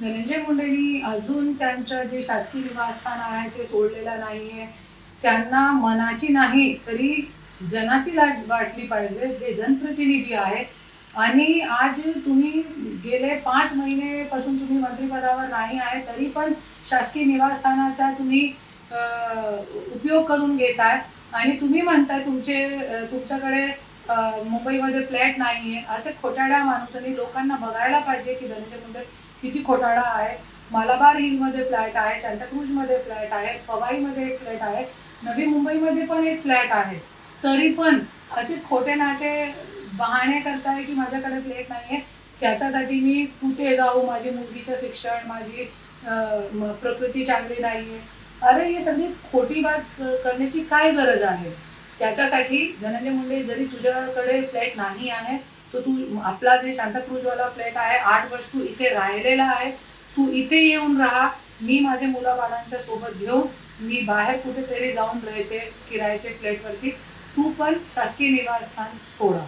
धनंजय मुंडेंनी अजून त्यांचं जे शासकीय निवासस्थान आहे ते सोडलेलं नाहीये. त्यांना मनाची नाही तरी जनाची लाट वाटली पाहिजे जे जनप्रतिनिधी आहे. आणि आज तुम्ही गेले पाच महिनेपासून तुम्ही मंत्रिपदावर नाही आहे तरी पण शासकीय निवासस्थानाचा तुम्ही उपयोग करून घेत आहे आणि तुम्ही म्हणताय तुमचे तुमच्याकडे मुंबईमध्ये फ्लॅट नाही आहे असे खोटाड्या माणूसांनी लोकांना बघायला पाहिजे की धनंजय मुंडे किती खोटाडा आहे. मालाबार हिलमध्ये फ्लॅट आहे सांताक्रूजमध्ये फ्लॅट आहे पवाईमध्ये एक फ्लॅट आहे नवी मुंबईमध्ये पण एक फ्लॅट आहे. तरी पण असे खोटे नाटे बहाणे करताय की माझ्याकडे फ्लॅट नाही आहे त्याच्यासाठी मी कुठे जाऊ? माझी मुलगीचं शिक्षण माझी प्रकृती चांगली नाही आहे अरे हे सगळी खोटी बात करण्याची काय गरज आहे? त्याच्यासाठी धनंजय मुंडे जरी तुझ्याकडे फ्लॅट नाही आहे तर तू आपला जे सांताक्रूजवाला फ्लॅट आहे आठ वर्ष तू इथे राहिलेला आहे तू इथे येऊन राहा मी माझ्या मुलाबाळांच्या सोबत घेऊन मी बाहेर कुठेतरी जाऊन राहते किरायाच्या फ्लॅटवरती. तू पण शासकीय निवासस्थान सोडा.